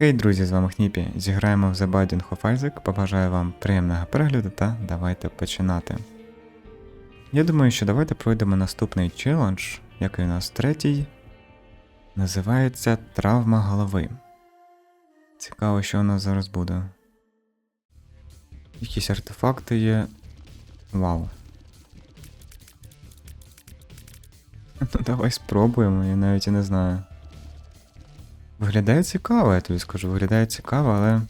Хей, друзі, з вами Хніпі. Зіграємо в The Binding of Isaac. Побажаю вам приємного перегляду та давайте починати. Я думаю, що давайте пройдемо наступний челендж, який у нас третій. Називається Травма голови. Цікаво, що у нас зараз буде. Якісь артефакти є. Вау. Ну давай спробуємо, я навіть і не знаю. Виглядає цікаво, я тобі скажу, виглядає цікаво, але.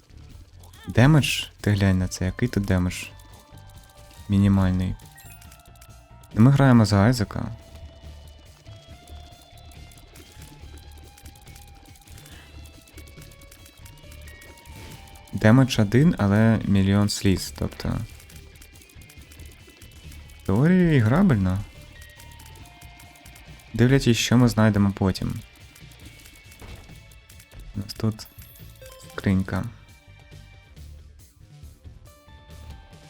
Демедж, ти глянь на це, який тут демедж? Мінімальний. Ми граємо за Айзека. Демедж один, але мільйон сліз, тобто. В теорії грабельно. Дивлячись, що ми знайдемо потім. У нас тут скринька.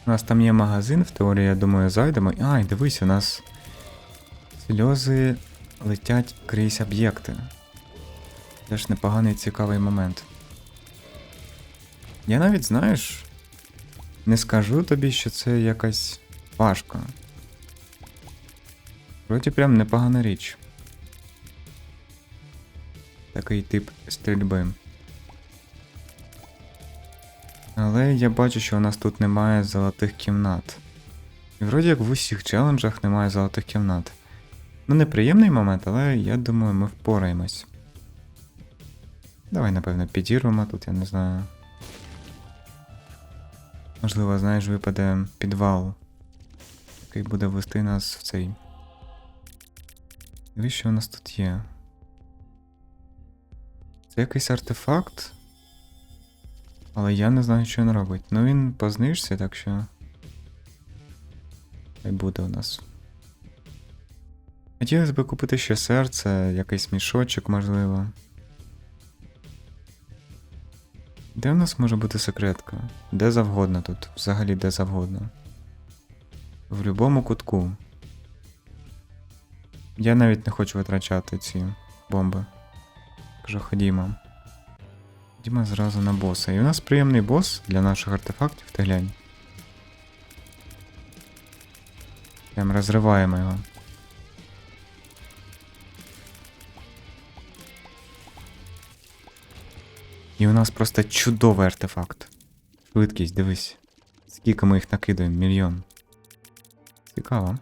У нас там є магазин, в теорії, я думаю, зайдемо. Ай, дивись, у нас сльози летять крізь об'єкти. Теж непоганий цікавий момент. Я навіть, знаєш, не скажу тобі, що це якась важко. Вроді прям непогана річ. Такий тип стрільби. Але я бачу, що у нас тут немає золотих кімнат. І вроді як в усіх челенджах немає золотих кімнат. Ну, неприємний момент, але я думаю, ми впораємось. Давай, напевно, підірвемо тут, я не знаю. Можливо, знаєш, випаде підвал, який буде вести нас в цей. Дивись, що у нас тут є. Це якийсь артефакт. Але я не знаю, що він робить. Ну він по знижці, так що. Хай буде у нас. Хотілося б купити ще серце, якийсь мішочок, можливо. Де у нас може бути секретка? Де завгодно тут, взагалі де завгодно. В будь-якому кутку. Я навіть не хочу витрачати ці бомби. Кажу, ходімо. Ходімо зразу на боса. І у нас приємний бос для наших артефактів, ти глянь. Прям розриваємо його. І у нас просто чудовий артефакт. Швидкість, дивись. Скільки ми їх накидаємо? Мільйон. Цікаво.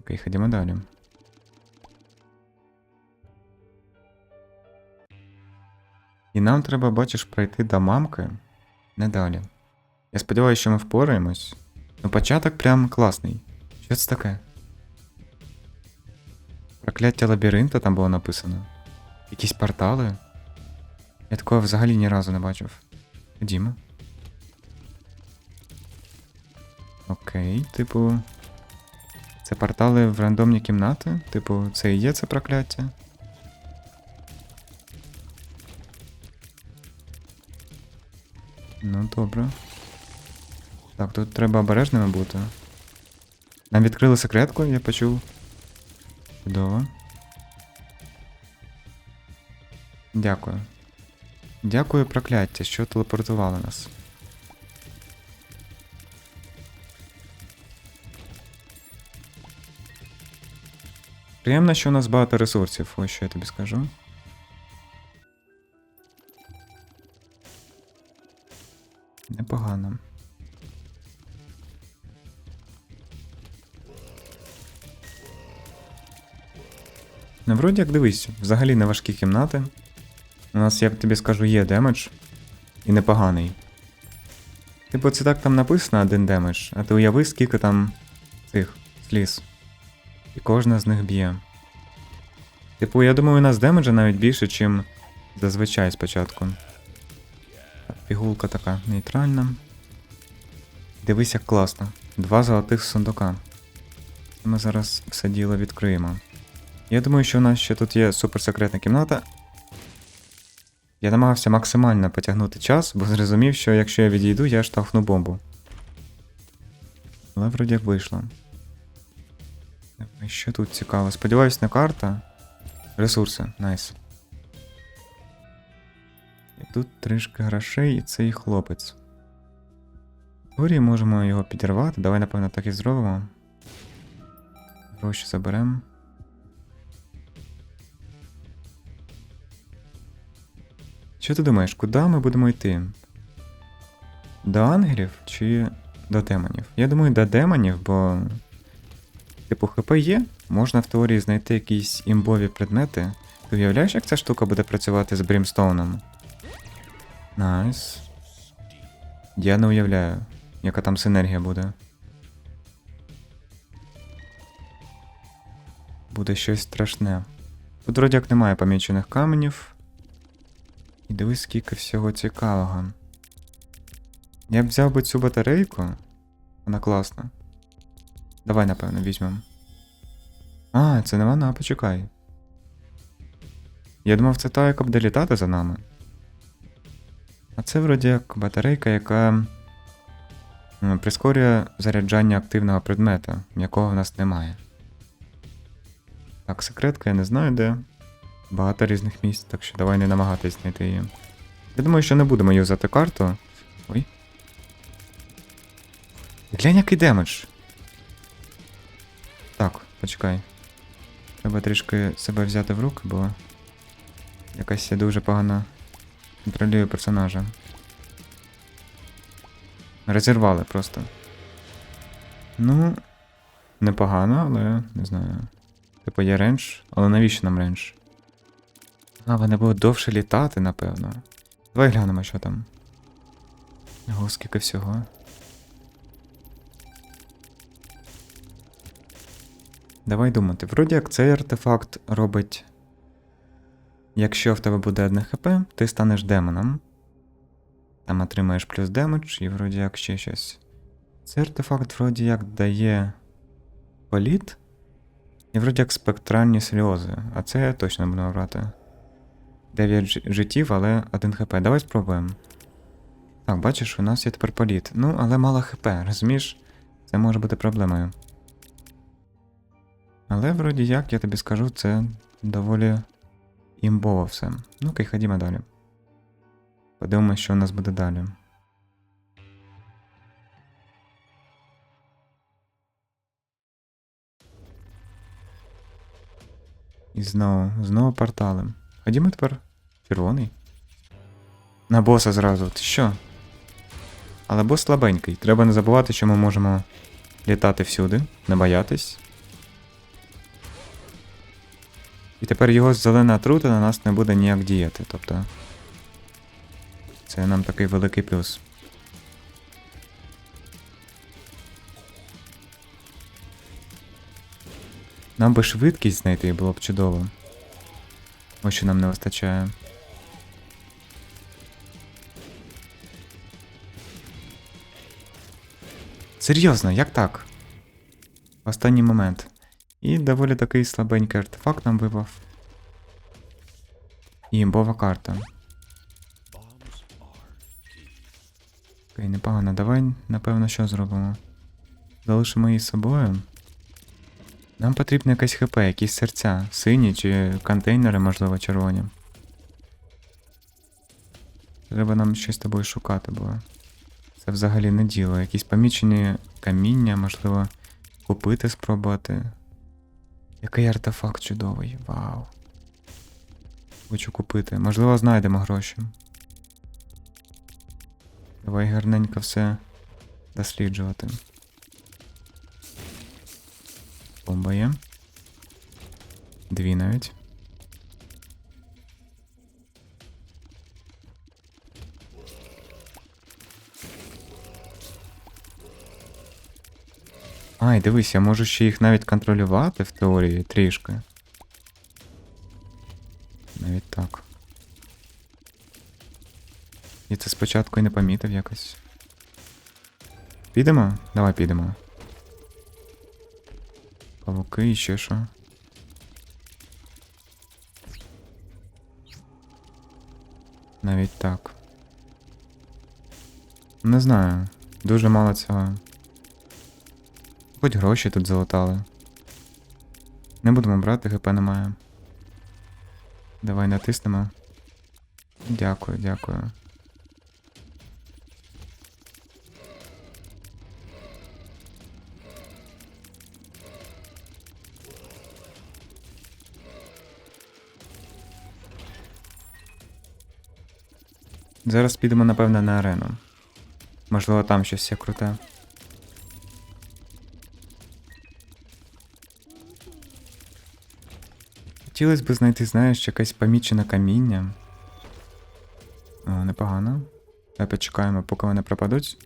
Окей, ходімо далі. І нам треба, бачиш, пройти до мамки. Не далі. Я сподіваюся, що ми впораємось. Ну, початок прям класний. Що це таке? Прокляття лабіринта там було написано. Якісь портали. Я такого взагалі ні разу не бачив. Ходімо. Окей, типу. Це портали в рандомні кімнати? Типу, це і є це прокляття? Ну, добре. Так, тут треба обережними бути. Нам відкрили секретку, я почув. Чудово. Дякую. Дякую, прокляття, що телепортували нас. Приємно, що у нас багато ресурсів, ось що я тобі скажу. Непогано. Ну, вроді як дивись, взагалі не важкі кімнати. У нас, як тобі скажу, є демедж. І непоганий. Типу, це так там написано один демедж, а ти уяви, скільки там цих сліз. І кожна з них б'є. Типу, я думаю, у нас демеджа навіть більше, чим зазвичай спочатку. Пігулка така нейтральна. Дивись, як класно. Два золотих сундука. Ми зараз все діло відкриємо. Я думаю, що у нас ще тут є суперсекретна кімната. Я намагався максимально потягнути час, бо зрозумів, що якщо я відійду, я штовхну бомбу. Але вроді як вийшло. Що тут цікаво? Сподіваюсь, не карта. Ресурси, найс. Тут трішки грошей і цей хлопець. Теорії можемо його підірвати. Давай, напевно, так і зробимо. Гроші заберемо. Що ти думаєш, куди ми будемо йти? До ангелів чи до демонів? Я думаю, до демонів, бо. Типу, ХП є, можна в теорії знайти якісь імбові предмети. Ти уявляєш, як ця штука буде працювати з Брімстоуном? Найс. Я не уявляю, яка там синергія буде. Буде щось страшне. Тут вроді як немає помічених каменів. І дивись, скільки всього цікавого. Я б взяв би цю батарейку. Вона класна. Давай, напевно, візьмемо. А, це не вона, почекай. Я думав, це та, яка буде літати за нами. А це вроді як батарейка, яка прискорює заряджання активного предмета, якого в нас немає. Так, секретка, я не знаю де. Багато різних місць, так що давай не намагатись знайти її. Я думаю, що не будемо юзати карту. Ой. Глянь, який демедж. Так, почекай. Треба трішки себе взяти в руки, бо якась я дуже погано контролюю персонажа. Розірвали просто. Ну, непогано, але не знаю. Типу є рендж, але навіщо нам рендж? А, вони будуть довше літати, напевно. Давай глянемо, що там. Ого, скільки всього. Давай думати. Вроді як цей артефакт робить. Якщо в тебе буде одне ХП, ти станеш демоном. Там отримаєш плюс демедж і вроді як ще щось. Цей артефакт вроді як дає політ. І вроді як спектральні сльози. А це я точно буду брати. 9 ж- життів, але 1 хп. Давай спробуємо. Так, бачиш, у нас є тепер політ. Ну, але мало хп, розумієш? Це може бути проблемою. Але вроді як, я тобі скажу, це доволі імбово все. Ну окей, ходімо далі. Подивимось, що у нас буде далі. І знову, знову портали. Ходімо тепер. Червоний. На боса зразу. Ти що? Але бос слабенький. Треба не забувати, що ми можемо літати всюди, не боятись. І тепер його зелена отрута на нас не буде ніяк діяти. Тобто. Це нам такий великий плюс. Нам би швидкість знайти було б чудово. Ось що нам не вистачає. Серйозно, як так? Останній момент. І доволі такий слабенький артефакт нам випав. І імбова карта. Окей, непогано. Давай, напевно, що зробимо? Залишимо її з собою. Нам потрібно якесь ХП, якісь серця, сині чи контейнери, можливо, червоні. Треба нам щось з тобою шукати, бо це взагалі не діло. Якісь помічені каміння, можливо, купити, спробувати. Який артефакт чудовий, вау. Хочу купити. Можливо, знайдемо гроші. Давай гарненько все досліджувати. Бомба є. Дві навіть. Ай, дивись, я можу ще їх навіть контролювати в теорії трішки. Навіть так. Я це спочатку і не помітив якось. Підемо? Давай підемо. Павуки і ще що. Навіть так. Не знаю. Дуже мало цього. Хоч гроші тут залутали. Не будемо брати, ГП немає. Давай натиснемо. Дякую, дякую. Зараз підемо, напевно, на арену. Можливо, там щось є круте. Хотілося б знайти, знаєш, якесь помічене каміння. О, непогано. Давай почекаємо, поки вони пропадуть.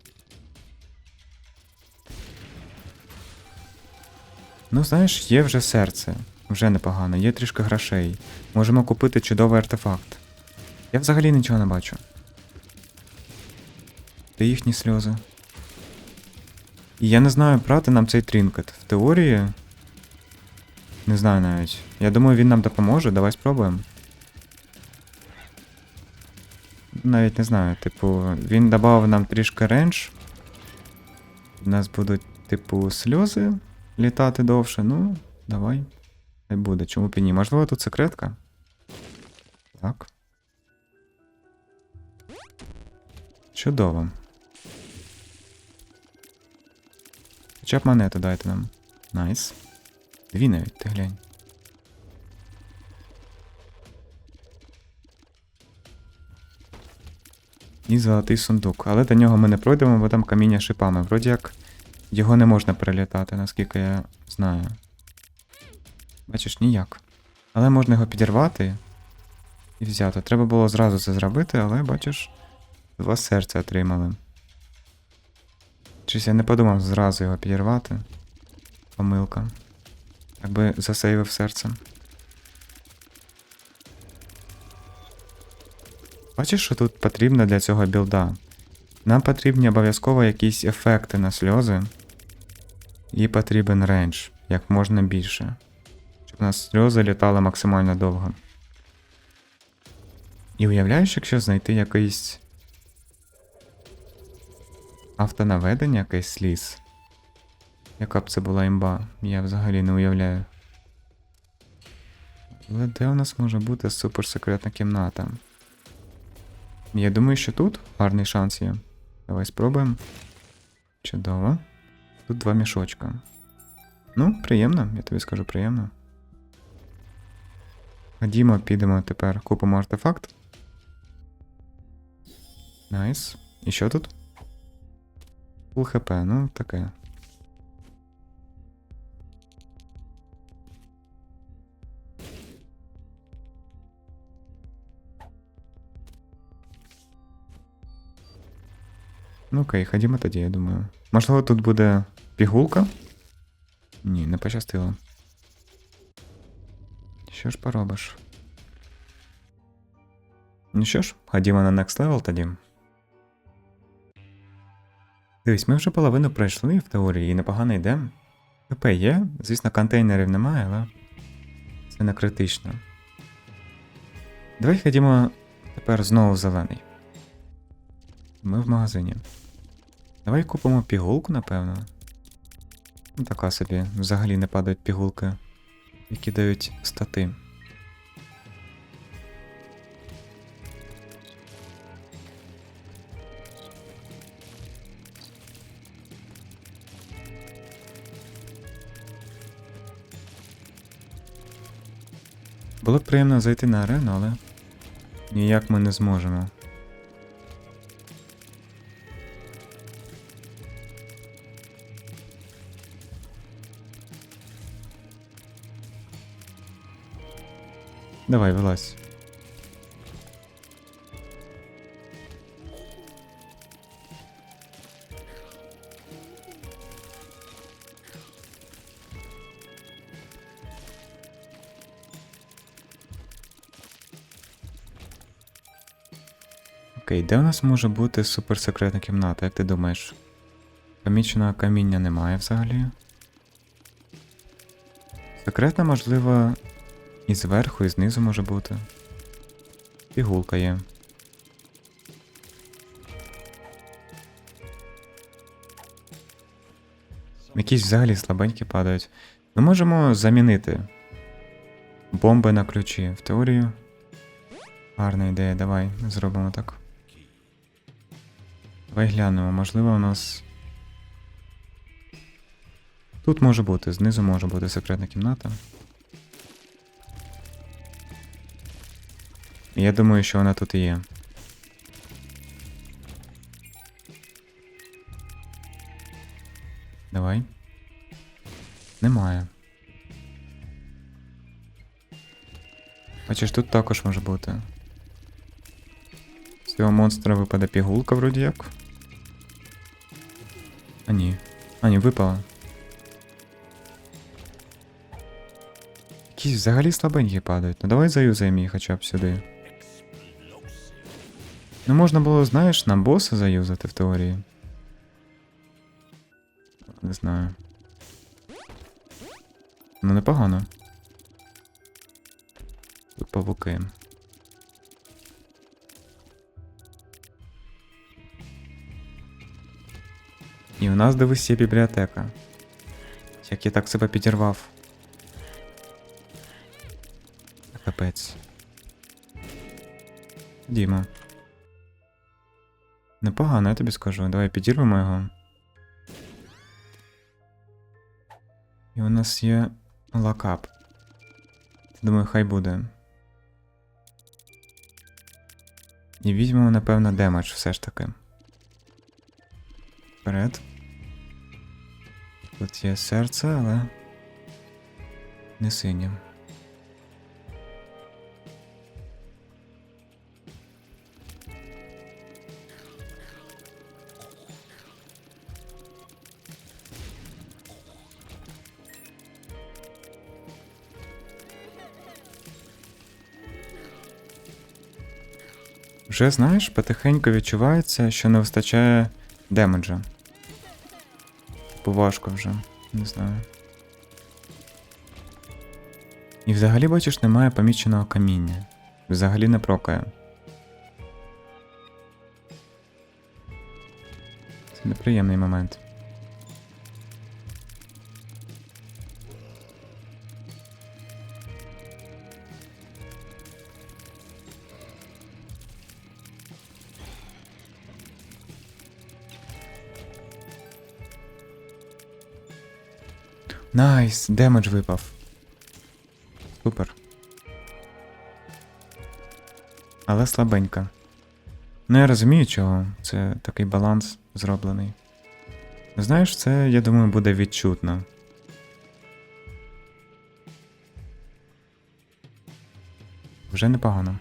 Ну, знаєш, є вже серце. Вже непогано, є трішки грошей. Можемо купити чудовий артефакт. Я взагалі нічого не бачу. Де їхні сльози? І я не знаю, брати нам цей тринкет. В теорії. Не знаю навіть. Я думаю, він нам допоможе. Давай спробуємо. Навіть не знаю, типу, він додав нам трішки рендж. У нас будуть, типу, сльози літати довше. Ну, давай. Хай буде, чому б і ні. Можливо, тут секретка? Так. Чудово. Хоча б монету дайте нам. Найс. Дві навіть, ти глянь. І золотий сундук. Але до нього ми не пройдемо, бо там каміння шипами. Вроді як його не можна перелітати, наскільки я знаю. Бачиш, ніяк. Але можна його підірвати і взяти. Треба було зразу це зробити, але бачиш, два серця отримали. Щось я не подумав зразу його підірвати. Помилка. Якби засейвив серце. Бачиш, що тут потрібно для цього білда? Нам потрібні обов'язково якісь ефекти на сльози. І потрібен рейндж, як можна більше. Щоб у нас сльози літали максимально довго. І уявляєш, якщо знайти якийсь автонаведення, якийсь сліз. Яка б це була імба, я взагалі не уявляю. Але де у нас може бути суперсекретна кімната? Я думаю, що тут гарний шанс є. Давай спробуємо. Чудово. Тут два мішочка. Ну, приємно, я тобі скажу приємно. Ходімо, підемо тепер, купимо артефакт. Найс. І що тут? Фул хп, ну таке. Ну окей, ходімо тоді, я думаю. Можливо, тут буде пігулка? Ні, не пощастило. Що ж поробиш? Ну що ж, ходімо на next level тоді. Дивись, ми вже половину пройшли в теорії і непогано йдемо. ХП є, звісно, контейнерів немає, але це не критично. Давай ходімо тепер знову в зелений. Ми в магазині. Давай купимо пігулку, напевно. Ну, така собі. Взагалі не падають пігулки, які дають стати. Було б приємно зайти на арену, але ніяк ми не зможемо. Давай, вилазь. Окей, де у нас може бути суперсекретна кімната, як ти думаєш? Поміченого каміння немає взагалі. Секретна, можливо, і зверху, і знизу може бути. Пігулка є. Якісь взагалі слабенькі падають. Ми можемо замінити бомби на ключі. В теорію. Гарна ідея, давай зробимо так. Давай глянемо, можливо, у нас. Тут може бути, знизу може бути секретна кімната. Я думаю, що вона тут і є. Давай. Немає. Бачиш, тут також може бути. З цього монстра випаде пігулка вроді як. А ні. А ні, випала. Якісь взагалі слабенькі падають. Ну давай заюзаємо їх хоча б сюди. Ну можна було, знаєш, на боса заюзати в теорії. Не знаю. Ну непогано. Тут павуки. І у нас дивись є бібліотека. Як я так себе підірвав. Капець. Діма. Непогано, я тобі скажу. Давай підірвемо його. І у нас є лакап. Думаю, хай буде. І візьмемо, напевно, демедж все ж таки. Вперед. Тут є серце, але. Не синє. Вже знаєш, потихеньку відчувається, що не вистачає демеджа. Типу важко вже, не знаю. І взагалі, бачиш, немає поміченого каміння. Взагалі не прокає. Це неприємний момент. Найс, демедж випав. Супер. Але слабенька. Ну я розумію, чого. Це такий баланс зроблений. Знаєш, це, я думаю, буде відчутно. Вже непогано.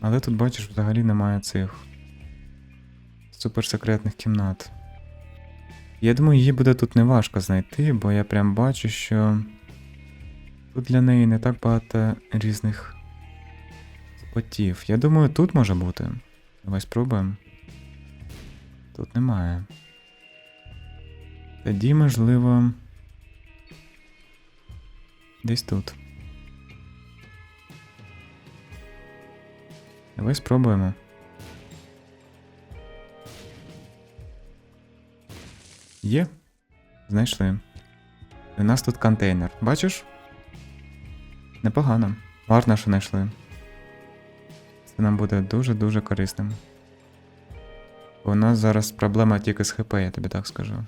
Але тут, бачиш, взагалі немає цих суперсекретних кімнат. Я думаю, її буде тут неважко знайти, бо я прям бачу, що тут для неї не так багато різних спотів. Я думаю, тут може бути. Давай спробуємо. Тут немає. Тоді, можливо. Десь тут. Давай спробуємо. Є. Знайшли. У нас тут контейнер. Бачиш? Непогано. Гарно, що знайшли. Це нам буде дуже-дуже корисним. У нас зараз проблема тільки з ХП, я тобі так скажу.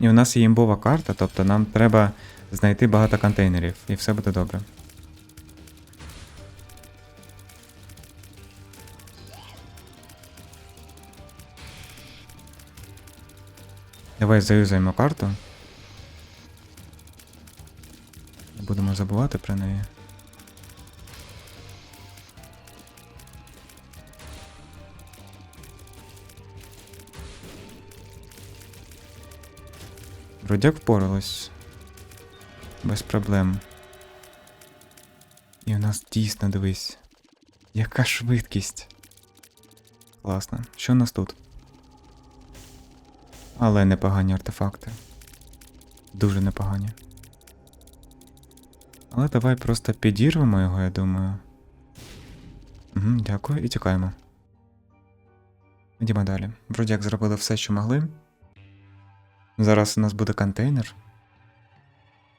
І у нас є імбова карта, тобто нам треба знайти багато контейнерів, і все буде добре. Давай заюзаємо карту. Не будемо забувати про неї. Вроді впоралась. Без проблем. І у нас дійсно дивись. Яка швидкість. Класно. Що у нас тут? Але непогані артефакти. Дуже непогані. Але давай просто підірвемо його, я думаю. Угу, дякую і тікаємо. Йдемо далі. Вроді як зробили все, що могли. Зараз у нас буде контейнер.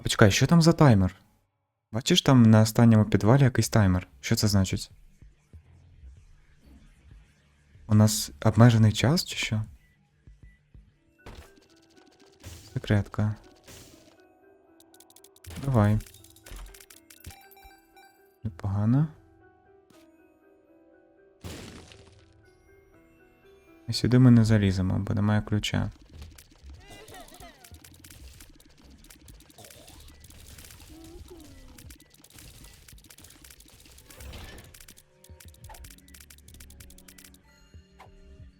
Почекай, що там за таймер? Бачиш там на останньому підвалі якийсь таймер. Що це значить? У нас обмежений час чи що? Секретка. Давай. Непогано. І сюди ми не заліземо, бо немає ключа.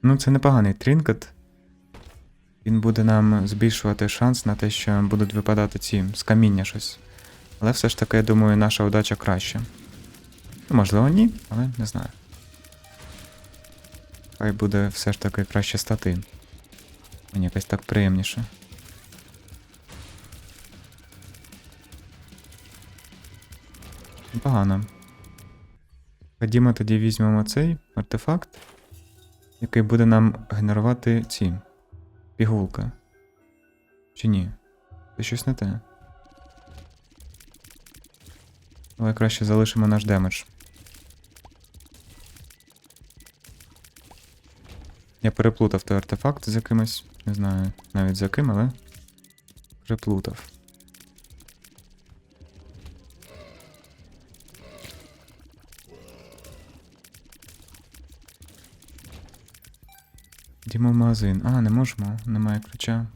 Ну, це непоганий трінкет. Він буде нам збільшувати шанс на те, що будуть випадати ці з каміння щось. Але все ж таки, я думаю, наша удача краща. Ну, можливо, ні, але не знаю. Хай буде все ж таки краще стати. Мені якось так приємніше. Погано. Ходімо тоді візьмемо цей артефакт, який буде нам генерувати ці пігулки. Чи ні? Це щось не те. Давай краще залишимо наш демедж. Я переплутав той артефакт з якимось. Не знаю навіть за ким, але. Переплутав. Дімо в магазин. А, не можемо, немає ключа.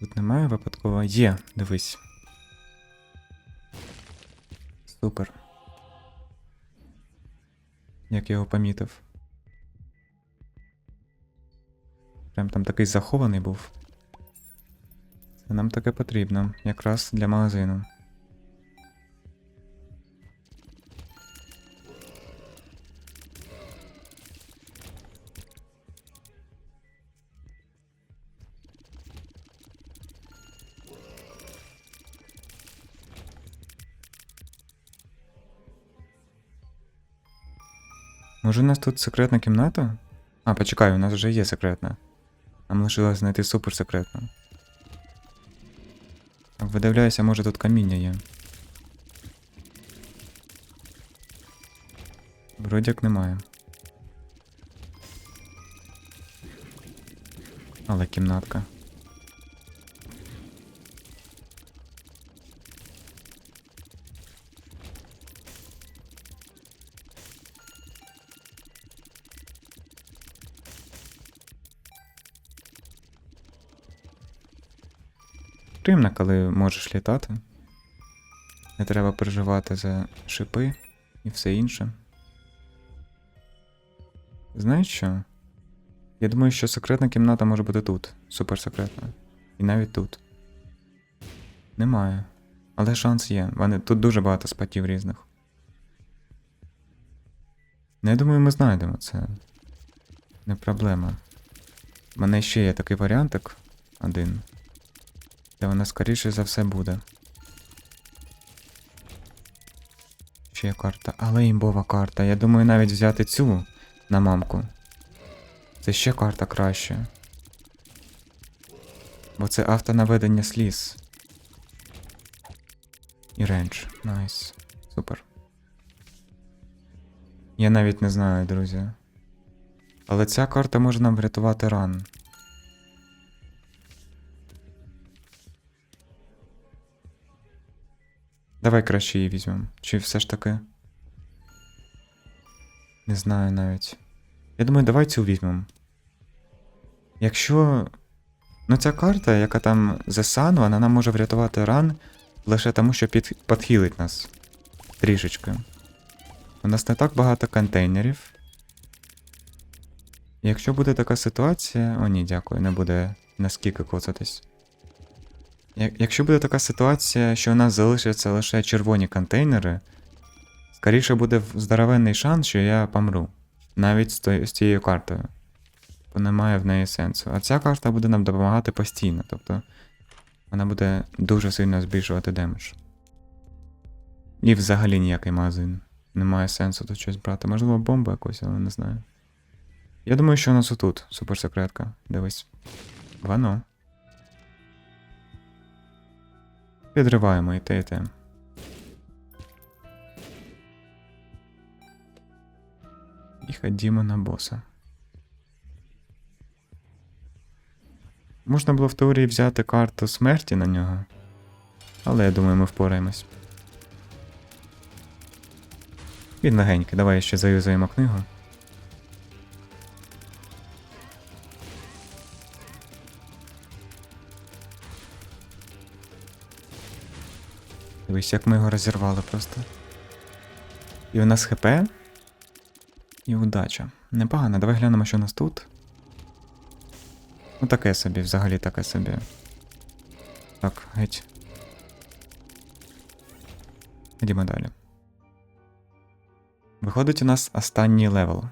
Тут немає випадково. Є, дивись. Супер. Як я його помітив. Прям там такий захований був. Це нам таке потрібно, якраз для магазину. Може у нас тут секретна кімната? А, почекай, у нас вже є секретна. Нам лишилось знайти суперсекретну. Видивляюся, може тут каміння є. Вроді як немає. Але кімнатка. Приємно, коли можеш літати. Не треба переживати за шипи і все інше. Знаєш що? Я думаю, що секретна кімната може бути тут. Суперсекретна. І навіть тут. Немає. Але шанс є. Вони... Тут дуже багато спатів різних. Ну, я думаю, ми знайдемо це. Не проблема. У мене ще є такий варіантик один. Де вона скоріше за все буде. Ще карта, але імбова карта. Я думаю навіть взяти цю на мамку. Це ще карта краще. Бо це автонаведення сліз. І рендж. Найс. Супер. Я навіть не знаю, друзі. Але ця карта може нам врятувати ран. Давай краще її візьмемо. Чи все ж таки. Не знаю навіть. Я думаю, давай цю візьмемо. Якщо. Ну, ця карта, яка там за Sun, вона нам може врятувати ран лише тому, що під... підхилить нас. Трішечки. У нас не так багато контейнерів. Якщо буде така ситуація. О, ні, дякую, не буде наскільки коцатись. Як- Якщо буде така ситуація, що у нас залишаться лише червоні контейнери, скоріше буде здоровенний шанс, що я помру. Навіть з, тої- з цією картою. Бо немає в неї сенсу. А ця карта буде нам допомагати постійно. Тобто вона буде дуже сильно збільшувати демедж. І взагалі ніякий магазин. Немає сенсу тут щось брати. Можливо, бомбу якусь, але не знаю. Я думаю, що у нас отут суперсекретка. Дивись. Вано. Підриваємо і те, і те. І ходімо на боса. Можна було в теорії взяти карту смерті на нього. Але я думаю, ми впораємось. Він легенький, давай ще заюзаємо книгу. Дивись, як ми його розірвали просто. І у нас ХП. І удача. Непогано, давай глянемо, що у нас тут. Ну таке собі, взагалі таке собі. Так, геть. Йдемо далі. Виходить у нас останній левел.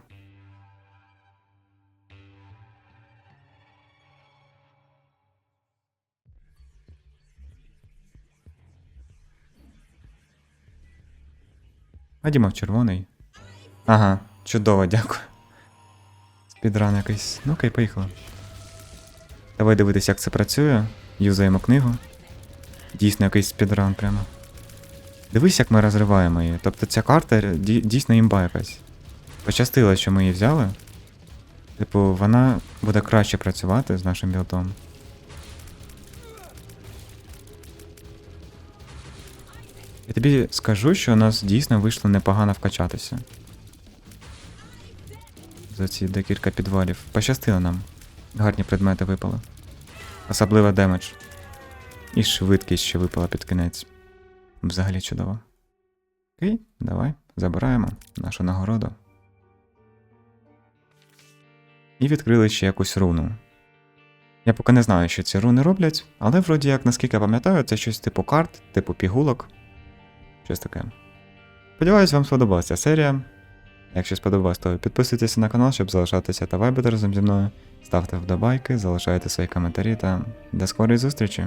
Ходімо в червоний. Ага, чудово, дякую. Спідран якийсь. Ну окей, поїхали. Давай дивитись, як це працює. Юзаємо книгу. Дійсно якийсь спідран прямо. Дивись, як ми розриваємо її. Тобто ця карта дійсно імба якась. Пощастило, що ми її взяли. Типу, вона буде краще працювати з нашим білдом. Я тобі скажу, що у нас дійсно вийшло непогано вкачатися. За ці декілька підвалів. Пощастило нам. Гарні предмети випали. Особливо демедж. І швидкість ще випала під кінець. Взагалі чудово. Окей, давай, забираємо нашу нагороду. І відкрили ще якусь руну. Я поки не знаю, що ці руни роблять, але вроді як, наскільки я пам'ятаю, це щось типу карт, типу пігулок. Щось таке. Сподіваюсь, вам сподобалася ця серія. Якщо сподобалось, то підписуйтесь на канал, щоб залишатися та вайбити разом зі мною. Ставте вдобайки, залишайте свої коментарі та до скорої зустрічі!